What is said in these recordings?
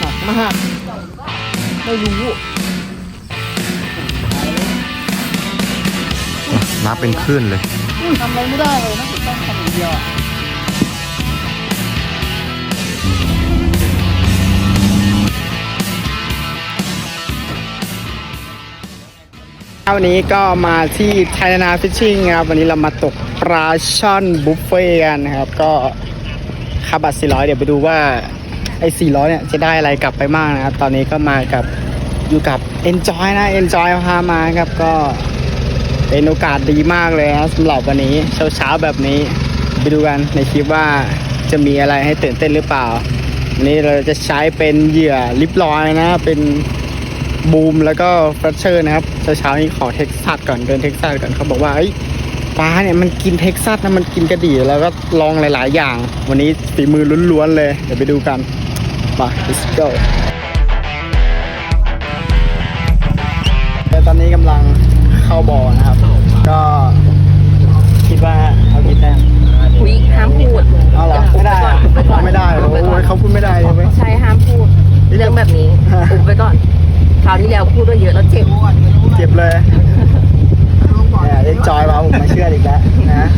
หนักมาก ไม่รู้นับเป็นคลื่นเลยทำอะไรไม่ได้เลยนะต้องทำอย่างเดียววันนี้ก็มาที่ไทยนาฟิชชิ่งครับ วันนี้เรามาตกปลาช่อนบุฟเฟ่กันนะครับ ก็ค่าบัตร400 เดี๋ยวไปดูว่า ไอ้400เนี่ยจะได้อะไรกลับไปบ้างนะครับ ตอนนี้ก็มากับอยู่กับ Enjoy นะ Enjoy พามาครับก็เป็นโอกาสดีมากเลยนะสำหรับวันนี้เช้าๆแบบนี้ ไปดูกันในคลิปว่าจะมีอะไรให้ตื่นเต้นหรือเปล่าวันนี้เราจะใช้เป็นเหยื่อลิปลอยนะเป็นบูมแล้วก็ฟรัชเชอร์นะครับเช้าๆนี้ขอเท็กซัสก่อนเดินเท็กซัสก่อนเขาบอกว่าเอ้ปลาเนี่ยมันกินเท็กซัสนะมันกินกระดี่แล้วก็ลองหลาย ๆ อย่าง วันนี้ฝีมือล้วนๆเลยเดี๋ยวไปดูกัน ไป let's go แต่ตอนนี้กำลังเข้าบ่อนะครับ ก็คิดว่าเอากี่แต้มอุ้ยห้ามพูดเอาเหรอไม่ได้อะอุบปก่อนไม่ได้เหรออุบปก่โอ้อนยเขาพูดไม่ได้ใช่ไหมใช่ห้ามพูด เรื่องแบบนี้อุบไปก่อนคราวที่แล้วพูดว่าเยอะแล้วเจ็บเจ็บเลยเนี่ยเอ็นจอยมาผมมาเชื่อดอีกแล้วนะ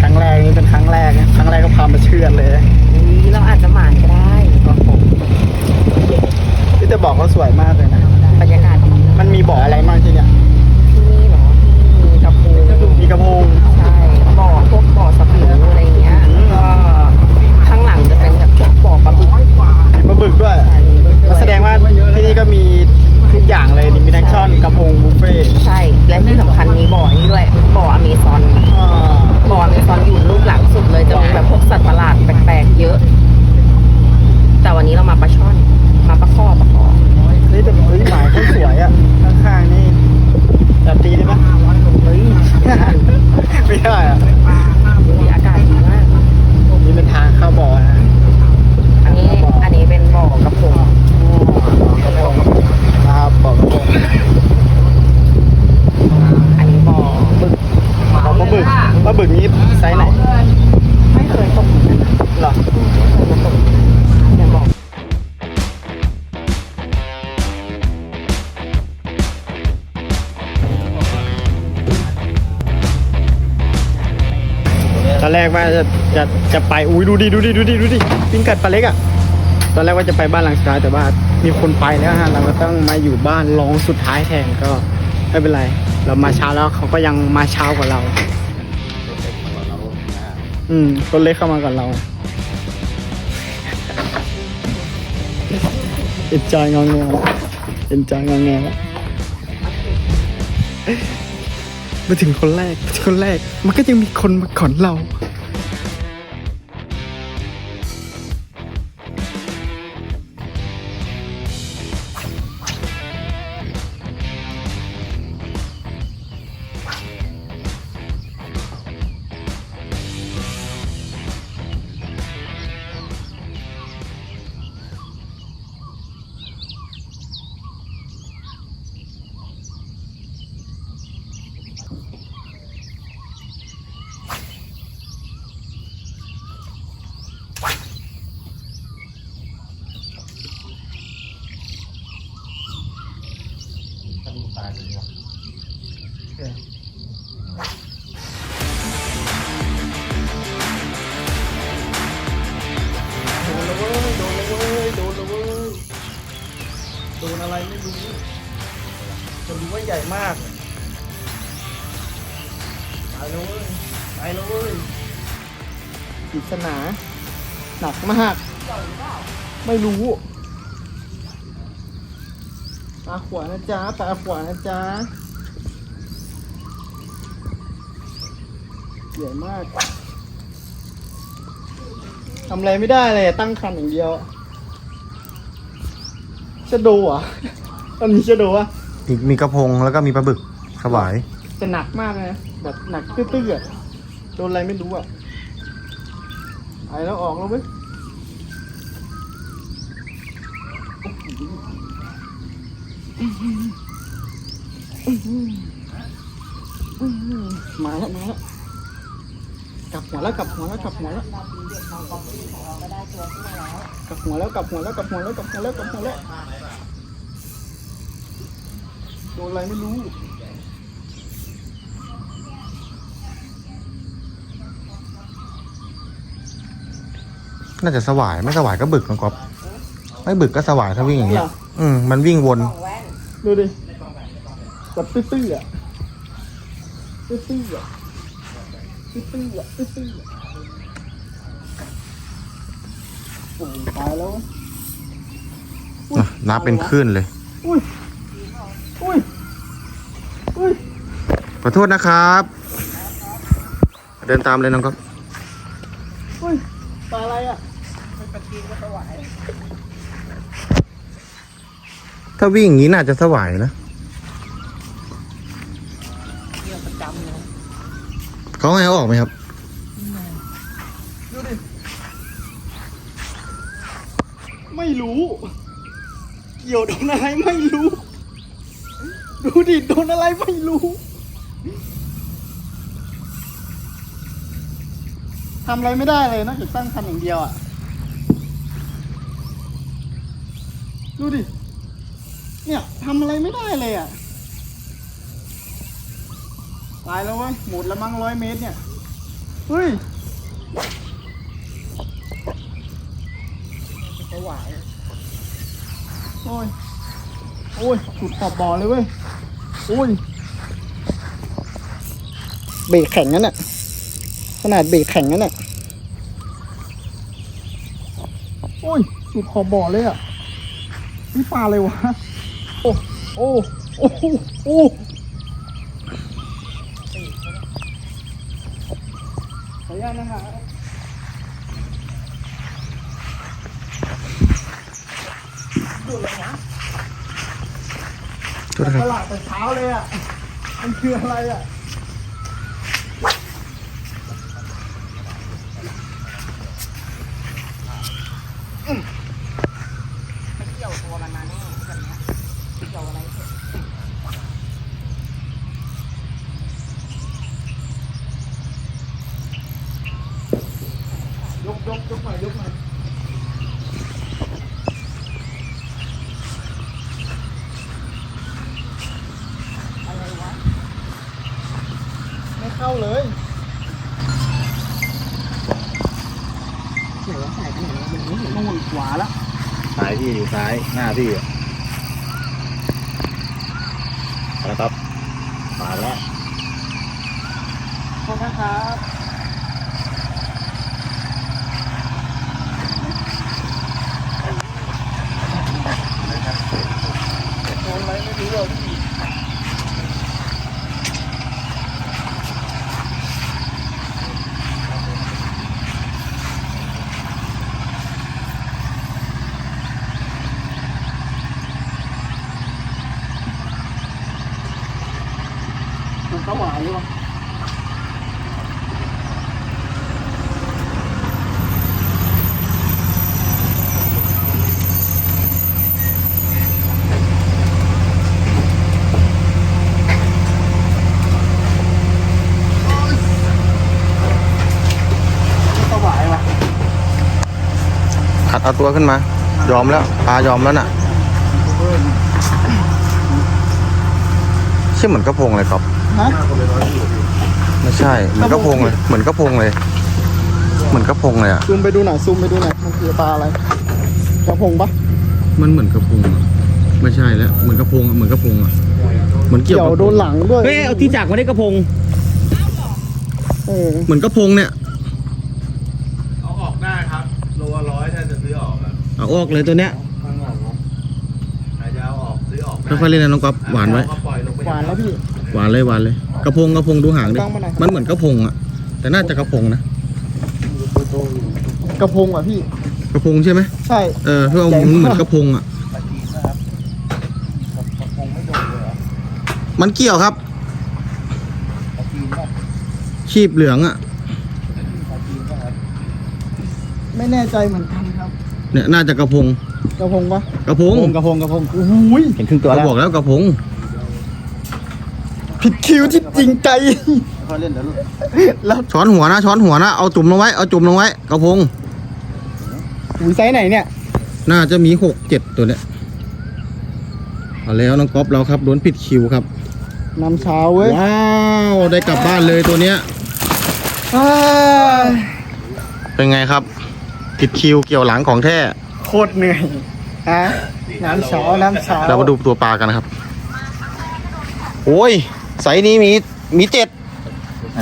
ครั้งแรกนี่เป็นครั้งแรกนะครั้งแรกก็พามาเชื่อดเลยอุ้ยเราอาจจะหมานก็ได้ โอ้โหที่จะบอกเขาสวยมากเลยนะ บรรยากาศดีมันมีบ่ออะไรบ้างที่เนี่ยที่นี่เหรอที่มีกระพูมีกระพงใช่บ่อพวกบ่อสปริงอะไรอย่างเงี้ยก็ข้างหลังจะเป็นแบบพวกบ่อปลาบึกมีปลาบึกด้วยใช่มีบึกก็แสดงว่าที่นี่ก็มีทุกอย่างเลยนี่มีทั้งช่อนกระพงบุฟเฟ่ต์ใช่และที่สำคัญมีบ่อนี้ด้วยบ่ออเมซอนอ่าบ่ออเมซอน ตอนแรกว่าจะจะจะไปอุ้ยดูดิดูดิดูดิดูดิปิ้งกัดปลาเล็กอะตอนแรกว่าจะไปบ้านหลังสุดท้ายแต่ว่ามีคนไปแล้วฮะเราก็ต้องมาอยู่บ้านรองสุดท้ายแทนก็ไม่เป็นไร เรามาเช้าแล้วเขาก็ยังมาเช้ากว่าเรา อืมคนเล็กเข้ามาก่อนเราเอ็นจอยงองแงเอ็นจอยงองแง มาถึงคนแรกมาถึงคนแรก มันก็ยังมีคนมาก่อนเรา ใหญ่มากตายแล้วเว้ยตายแล้วเว้ยปริศนาหนักมาก ไม่รู้ตาขวานะจ๊ะตาขวานะจ๊ะใหญ่มากทำอะไรไม่ได้เลยตั้งคันอย่างเดียวจะดูอะตอนนี้จะดูอะ อีกมีกระพงแล้วก็มีปลาบึกสวายจะหนักมากเลยนะแบบหนักตื้อๆอะโดนอะไรไม่รู้อะไอแล้วออกแล้วเว้ยมาแล้วมาแล้วกลับหัวแล้วกลับหัวแล้วกลับหัวแล้วกลับหัวแล้วกลับหัวแล้วกลับหัวแล้วกลับหัวแล้วกลับหัวแล้ว โดนอะไรไม่รู้น่าจะสวายไม่สวายก็บึกนะก๊อฟไม่บึกก็สวายถ้าวิ่งอย่างเงี้ย อืมมันวิ่งวนดูดิแบบตื้อๆอะตื้อๆอะตื้อๆอะตื้อๆอะโอ้ยตายแล้วอะนับเป็นคลื่นเลย อุ้ยอุ้ย ขอโทษนะครับ เดินตามเลยน้องก๊อฟอุ้ยปลาอะไรอะถ้าวิ่งอย่างนี้น่าจะสวายนะเขาให้เอาออกไหมครับ ดูดิ ไม่รู้ เกี่ยวโดนอะไรไม่รู้ ดูดิโดนอะไรไม่รู้ ทำอะไรไม่ได้เลยนอกจากตั้งคันอย่างเดียวอะ ดูดิ เนี่ยทำอะไรไม่ได้เลยอะ ตายแล้วเว้ย หมดแล้วมั้งร้อยเมตรเนี่ยเฮ้ยไปไหวโอ้ย โอ้ยสุดขอบบ่อเลยเว้ย โอ้ย เบรกแข็งนั่นน่ะ ขนาดเบรกแข็งนั่นน่ะโอ้ยสุดขอบบ่อเลยอะ นี่ปลาเลยวะ โอ้ โอ้ โอ้โหโอ้ขออนุญาตนะคะโทษนะครับตลาดแต่เช้าเลยอะ มันคืออะไรอะ ไม่เกี่ยวตัวมันมาแน่แบบเนี้ยเกี่ยวอะไรเถอะ ยกยกยกหน่อยยกหน่อยอะไรวะ ไม่เข้าเลย เดี๋ยวใส่ขนาดนี้มันไม่เห็น นู่นขวาแล้ว ซ้ายพี่อยู่ซ้ายหน้าพี่อะเอาละครับมาแล้วขอบคุณครับโดนอะไรไม่รู้อะพี่มันก็หวานหรือเปล่า สวายว่ะ ขัดเอา ตัวขึ้นมา ยอมแล้วปลายอมแล้วน่ะเชื่อเหมือนกระพงเลยครับฮะไม่ใช่ เหมือนกระพงเลย เหมือนกระพงเลย เหมือนกระพงเลยอะซูมไปดูหน่อยซูมไปดูหน่อยมันคือปลาอะไรกระพงปะมันเหมือนกระพงอะไม่ใช่แล้วเหมือนกระพงอะเหมือนกระพงอะเหมือนเกี่ยวเกี่ยวกับโดนหลังด้วยเฮ้ยเอาที่จักรมาได้กระพง เออเหมือนกระพงเนี่ย เอาออกได้ครับโลร้อยถ้าจะซื้อออกอะ เอาออกเลยตัวเนี้ยใครจะเอาออกซื้อออกได้ค่อยๆเล่นนะน้องก๊อฟหวานไว้เอก็ปล่อยลงไปหวานแล้วพี่ หวานเลยหวานเลย กระพงกระพงดูหางดิตั้งมาหน่อยครับมันเหมือนกระพงอะ แต่น่าจะกระพงนะ กระพงอะพี่ กระพงใช่ไหมใช่ เออเพื่อมันเหมือนกระพงอะ มันเกี่ยวครับ ชีบเหลืองอะ ไม่แน่ใจเหมือนกันครับ เนี่ยน่าจะกระพงกระพงปะกระพงกระพงกระพงโอ้ยเห็นครึ่งตัวเขาแล้วบอกแล้วกระพงผิดคิวที่จริงใจค่อยเล่นเดี๋ยวแล้วช้อนหัวนะช้อนหัวนะเอาจุ่มลงไว้เอาจุ่มลงไว้กระพงหุยไซส์ไหนเนี่ย น่าจะมีหกเจ็ดตัวเนี้ยเอาแล้วน้องก๊อฟเราครับโดนผิดคิวครับน้ำเช้าเว้ยว้าวได้กลับบ้านเลยตัวเนี้ยอ้ายเป็นไงครับ ผิดคิวเกี่ยวหลังของแท้โคตรเหนื่อยฮะน้ำเช้าน้ำเช้าเรามาดูตัวปลากันนะครับ โอ้ยไซส์นี้มีมีเจ็ด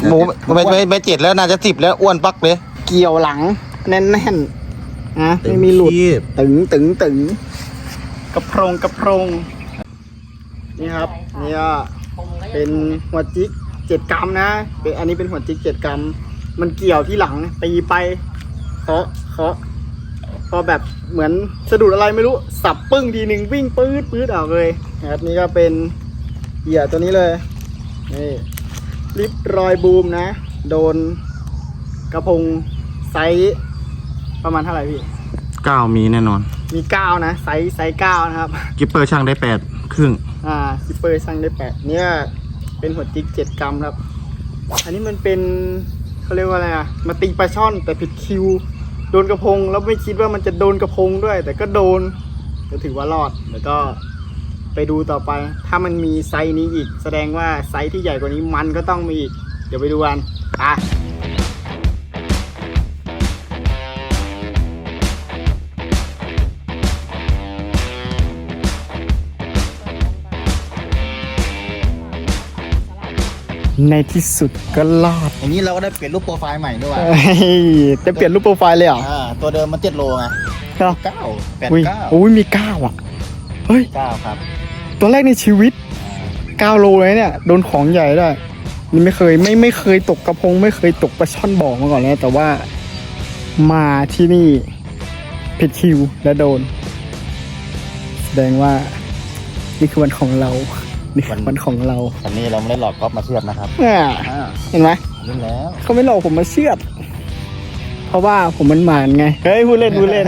โมไม่ไม่ไม่เจ็ดแล้วน่าจะสิบแล้วอ้วนปักเลย เกี่ยวหลัง แน่นๆนะไม่มีหลุดตึงตึงตึงกระโพรงกระโพรงนี่ครับนี่ก็เป็นหัวจิกเจ็ดกรัมนะเป็นอันนี้เป็นหัวจิกเจ็ดกรัมมันเกี่ยวที่หลังตีไปเคาะเคาะพอแบบเหมือนสะดุดอะไรไม่รู้สับปึ้งทีหนึ่งวิ่งปื๊ดปื๊ดออกเลยนะครับนี่ก็เป็นเหยื่อตัวนี้เลยนี่ลิปรอยบูมนะ โดนกระพงไซส์ประมาณเท่าไหร่พี่เก้ามีแน่นอน มีเก้านะไซส์ไซส์เก้านะครับกิปเปอร์ช่างได้แปดครึ่งอ่าซิปเปอร์สั่งได้แปดเนี่ยเป็นหัวจิกเจ็ดกรัมครับ อันนี้มันเป็นเขาเรียกว่าอะไรอะมาตีปลาช่อนแต่ผิดคิว โดนกระพงแล้วไม่คิดว่ามันจะโดนกระพงด้วย แต่ก็โดนก็ถือว่ารอดแล้วก็ไปดูต่อไป ถ้ามันมีไซส์นี้อีก แสดงว่าไซส์ที่ใหญ่กว่านี้มันก็ต้องมีอีก เดี๋ยวไปดูกันอะ ในที่สุดก็รอด อย่างนี้เราก็ได้เปลี่ยนรูปโปรไฟล์ใหม่ด้วยเฮ้ยจะเปลี่ยนรูปโปรไฟล์เลยเหรออ่าตัวเดิมมันเจ็ดโลไงเหรอเก้าแปดอุ้ยเก้าอุ้ยมีเก้าอะ เฮ้ย เก้าครับตัวแรกในชีวิตเก้าโลเลยเนี่ย โดนของใหญ่ได้นี่ไม่เคยไม่ไม่เคยตกกระพง ไม่เคยตกปลาช่อนบ่อมาก่อนเลยแต่ว่ามาที่นี่ผิดคิวและโดน แสดงว่านี่คือวันของเรา นี่คือวันของเราอันนี้เราไม่ได้หลอกก๊อฟมาเทียบนะครับอ่าอ่าเห็นไหมเล่นแล้วเขาไม่หลอกผมมาเชือดเพราะว่าผมมันหมานไง เฮ้ยพูดเล่นพูดเล่น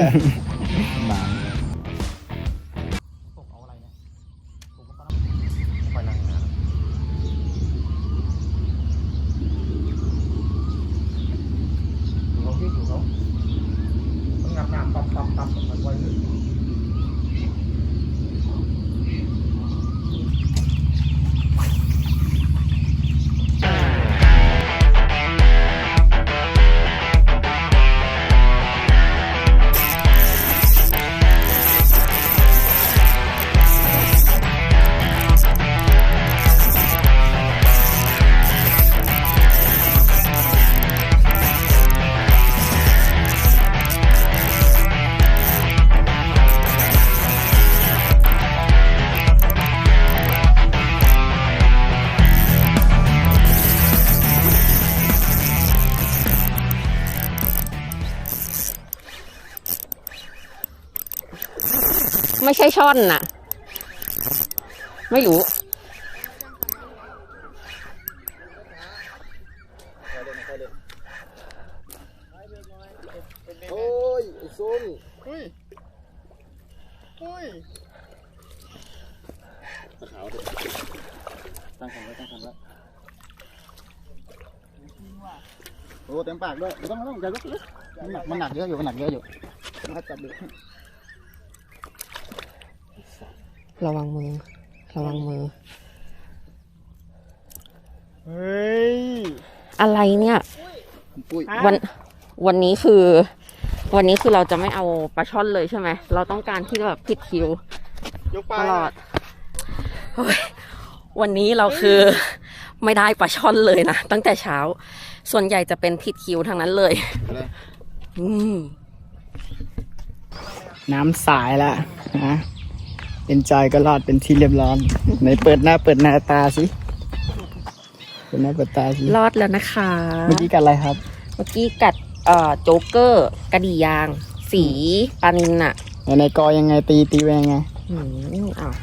ช่ช่อนน่ะ ไม่รู้ โอ้ยไอ้ส้มเฮ้ยเฮ้ยตั้งคันไว้ตั้งคันไว้โอ้เต็มปากด้วยไม่ต้องไม่ต้องอย่าลุกลุกมันหนักมันหนักเยอะอยู่มันหนักเยอะอยู่มาจับดู ระวังมือ ระวังมือ เฮ้ย อะไรเนี่ย ปุ้ยวันวันนี้คือ วันนี้คือเราจะไม่เอาปลาช่อนเลยใช่ไหม เราต้องการที่แบบผิดคิว ยกไปตลอดเฮ้ยวันนี้เราคือไม่ได้ปลาช่อนเลยนะ ตั้งแต่เช้า ส่วนใหญ่จะเป็นผิดคิวทั้งนั้นเลย อืม น้ำสายละนะ เอ็นจอยก็รอดเป็นที่เรียบร้อยไหนเปิดหน้าเปิดหน้าตาสิเปิดหน้าเปิดตาสิรอดแล้วนะคะ เมื่อกี้กันอะไรครับ เมื่อกี้กัดเอ่อโจ๊กเกอร์กระดี่ยาง สีปลานินอะในในกอยังไงตีตีไปยังไงอืมอ้าว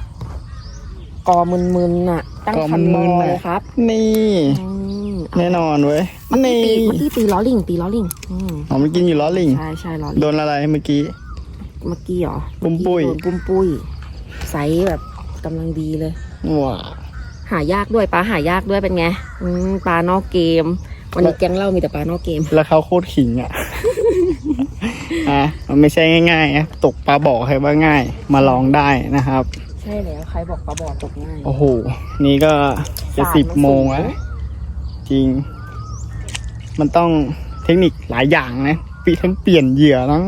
กอมึนๆน่ะ ตั้งกอคันมึมนอๆน่ะเลยครับ นี่อืมแน่นอนเว้ยเมื่อนี่กี้ตีเมื่อกี้ตีล้อลิงตีล้อลิงอืมอ๋อมันกินอยู่ล้อลิงใช่ใช่ล้อลิงโดนอะไรเมื่อกี้ เมื่อกี้เหรอปุ้มปุ้ยโดนปุ้มปุ้ย ไซส์แบบกำลังดีเลยว้าหายากด้วยปลาหายากด้วยเป็นไงอืมปลานอกเกม วันนี้แก๊งเรามีแต่ปลานอกเกม แล้วเขาโคตรขิงอะ อะมันไม่ใช่ง่ายๆนะตกปลาบ่อใครว่าง่าย มาลองได้นะครับ ใช่แล้วใครบอกปลาบ่อตกง่าย โอ้โห นี่ก็จะสารสิบมันสูงโมงแล้วจริง มันต้องเทคนิคหลายอย่างนะปีทั้งเปลี่ยนเหยื่อทั้ง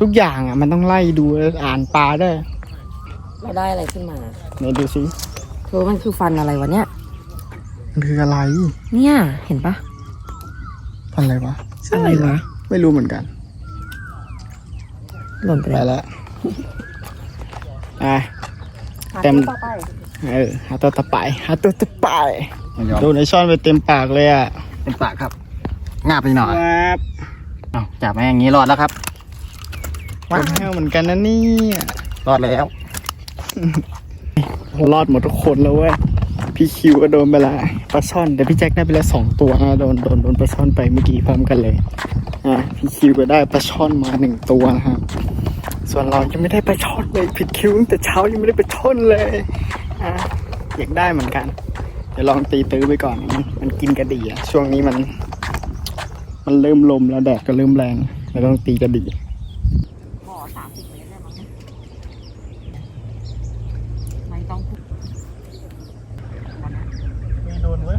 ทุกอย่างอะ มันต้องไล่ดูอ่านปลาด้วย เราได้อะไรขึ้นมาไหนดูสิเธอมันคือฟันอะไรวะเนี่ย มันคืออะไร เนี่ย เห็นปะอะไรวะ อะไรวะ ไม่รู้เหมือนกัน หล่นไปไปแล้วแล้ว อะเต็มเออหาตัวตะไปหาตัวตะไปไม่ยอมโดนไอช่อนไปเต็มปากเลยอะเป็นปากครับงาบไปหน่อยครับเอาจับมาอย่างนี้รอดแล้วครับว้าวเหมือนกันนะเนี่ยรอดแล้ว รอดหมดทุกคนแล้วเว้ย พี่คิวก็โดนไปละปลาช่อน แต่พี่แจ็คได้ไปแล้วสองตัวนะโดนโดนโดนปลาช่อนไปเมื่อกี้พร้อมกันเลย อะพี่คิวก็ได้ปลาช่อนมาหนึ่งตัวนะครับส่วนเรายังไม่ได้ปลาช่อนเลยผิดคิวตั้งแต่เช้ายังไม่ได้ปลาช่อนเลยอะอยากได้เหมือนกันเดี๋ยวลองตีตื้อไปก่อนมันมันกินกระดี่อะช่วงนี้มัน มันเริ่มลมแล้วแดดก็เริ่มแรงเราต้องตีกระดี่ บ่อสามสิบเมตรได้มั้งไม่ต้องพูด ไม่โดนเว้ย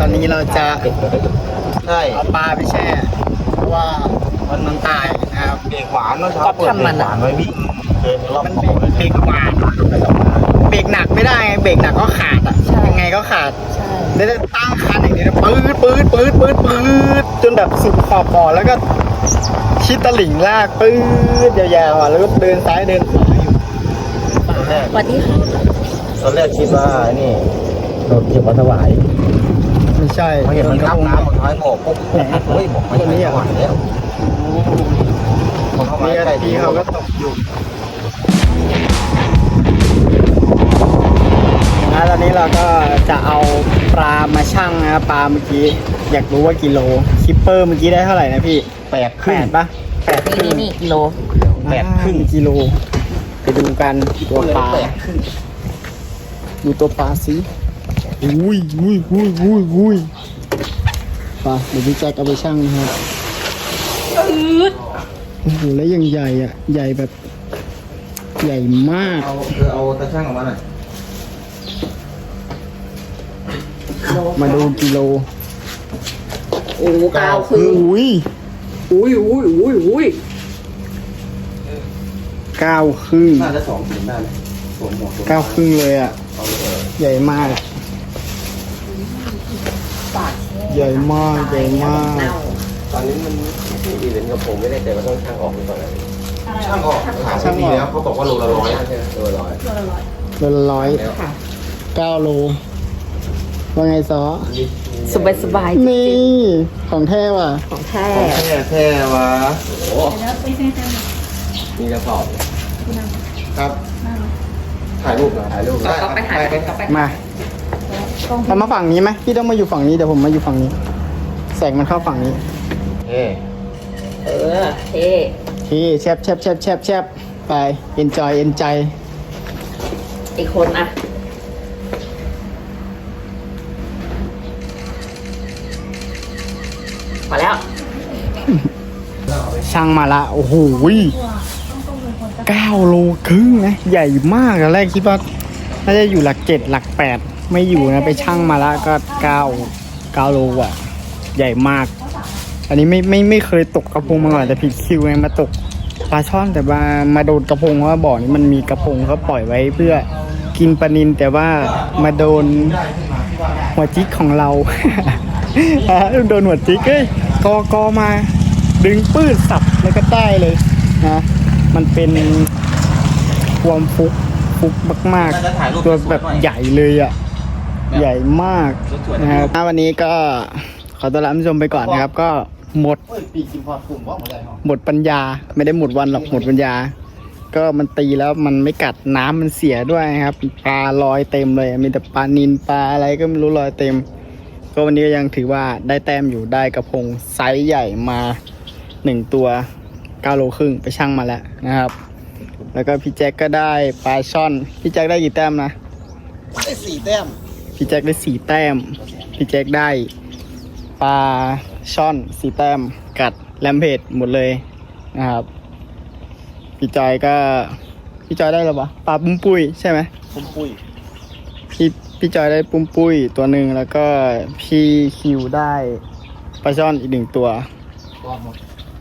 ตอ นนี้เราจะใช่เอาปลาไปแช่เพราะว่ามันมันตายนะครับเบรกหวานเมื่อเช้าเปิดเบรกหวานไว้วิ่งเดินรอบมันขอบเลยเบรกหวานเบรกหนักไม่ได้ไงเบรกหนักก็ขาดอะยังไงก็ขาดใช่เดี๋ยวจะตั้งคันอย่างนี้นะปื๊ดปื๊ดปื๊ดปื๊ดปื๊ดจนแบบสุดขอบบ่อแล้วก็ชิดตะหลิ่งลากปื๊ดยาวๆอะแล้วก็เดินซ้ายเดินขวาอยู่ตอนแรกสวัสดีค่ะตอนแรกคิดว่าไอ้นี่โดนเก็บมาถวาย ไม่ใช่พอเห็นมันรับน้ำมันน้อยโบกปุ๊บปุ๊บเฮ้ยบอกไม่ใช่ถวายแล้วมันเข้ามานี่ก็ใกล้พี่เขาก็ตกอยู่นะตอนนี้เราก็จะเอาปลามาชั่งนะครับปลาเมื่อกี้ อยากรู้ว่ากิโลคิปเปอร์เมื่อกี้ได้เท่าไหร่นะพี่แปดคแปรึ่งดปะแปดครึ่นี่งนี่นี่กิโลแปดครึ่งอ่ากิโล ไปดูกันตัวปลาแปดครึ่งดูตัวปลาสิ อุ้ยอุ้ยอุ้ยอุ้ยอุ้ยปลาเดี๋ยวพี่แจ็คเอาไปชั่งนะครับโอ้โหแล้วยังใหญ่อะ ใหญ่แบบ ใหญ่มาก เอาคือเอาตะช่างออกมาหน่อยมาดูกิโลโอ้เก้าคืออุ้ยอุ้ยอุ้ยอุ้ยอุ้ยเก้าครึ่งน่าจะสองถึงได้เลยสวมหมวกสวมเก้าครึ่งเลยอะ เอาเลย ใหญ่มาก ใหญ่มากใหญ่มากตอนนี้มันที่อีเวนต์กับผมไม่ได้แต่ว่าต้องช่างออกไปก่อนเลยช่างออกถามช่างออกดีแล้วเขาบอกว่าโลละร้อยนะใช่ไหมโลละร้อยโลละร้อยแล้วเก้าโลว่าไงซอสบายสบายนี่ ของแท้ว่ะ ของแท้แท้แท้วะโอ้มีกระสอบครับถ่ายรูปเหรอถ่ายรูปก็ไปถ่ายไปก็ไปมาเรามาฝั่งนี้ไหมพี่ต้องมาอยู่ฝั่งนี้เดี๋ยวผมมาอยู่ฝั่งนี้ แสงมันเข้าฝั่งนี้เอ๊ะเออเท่ที่แชบแชบแชบแชบแชบไป enjoy enjoy อีกคนอะมาแล้ว ช่างมาละ โอ้โหเก้าโลครึ่งนะ ใหญ่มากตอนแรกคิดว่าน่าจะอยู่หลักเจ็ดหลักแปด ไม่อยู่นะไปช่างมาและก็เก้าเก้าโลอะ ใหญ่มาก อันนี้ไม่ไม่ไม่เคยตกกระพงมาก่อนแต่ผิดคิวไงมาตกปลาช่อนแต่ว่ามาโดนกระพงเพราะว่าบ่อนี้มันมีกระพงเขาปล่อยไว้เพื่อกินปลานินแต่ว่ามาโดนหัวจิกของเราโดนหัวจิกเอ้ยกอกอมา ดึงปื้ดสับแล้วก็ได้เลยนะมันเป็นความฟุกฟุกมากๆ ตัวแบบใหญ่เลยอะ ใหญ่มากนะครับวันนี้ก็ขอต้อนรับท่านผู้ชมไปก่อนนะครับ ก็หมดเฮ้ยปีกินพอดกลุ่มว่าหมดเลยเหรอหมดปัญญา ไม่ได้หมดวันหรอกหมดปัญญา ก็มันตีแล้วมันไม่กัดน้ำมันเสียด้วยนะครับปลาลอยเต็มเลย มีแต่ปลานินปลาอะไรก็ไม่รู้ลอยเต็ม ก็วันนี้ก็ยังถือว่าได้แต้มอยู่ได้กระพงไซส์ใหญ่มาหนึ่งตัวเก้าโลครึ่งไปชั่งมาแล้วนะครับ แล้วก็พี่แจ็คก็ได้ปลาช่อน พี่แจ็คได้กี่แต้มนะได้สี่แต้ม พี่แจ็คได้สี่แต้ม พี่แจ็คได้ปลาช่อนสี่แต้ม กัดแลมเพจหมดเลยนะครับ พี่จอยก็ พี่จอยได้หรอวะปลาปุ้มปุ้ยใช่ไหมปุ้มปุ้ยพี่พี่จอยได้ปุ้มปุ้ยตัวหนึ่งแล้วก็พี่คิวได้ปลาช่อนอีกหนึ่งตัว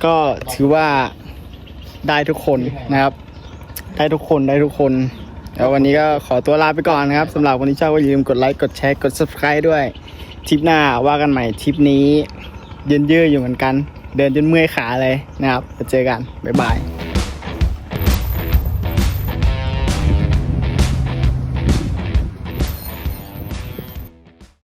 ก็ถือว่าได้ทุกคนนะครับ ได้ทุกคนได้ทุกคน แล้ววันนี้ก็ขอตัวลาไปก่อนนะครับสำหรับวันนี้ชอบก็อย่าลืมกดไลค์กดแชร์กด subscribe ด้วยทริปหน้าว่ากันใหม่ทริปนี้เยืนเยื้ออยู่เหมือนกัน เดินจนเมื่อยขาเลยนะครับไปเจอกันบ๊ายบาย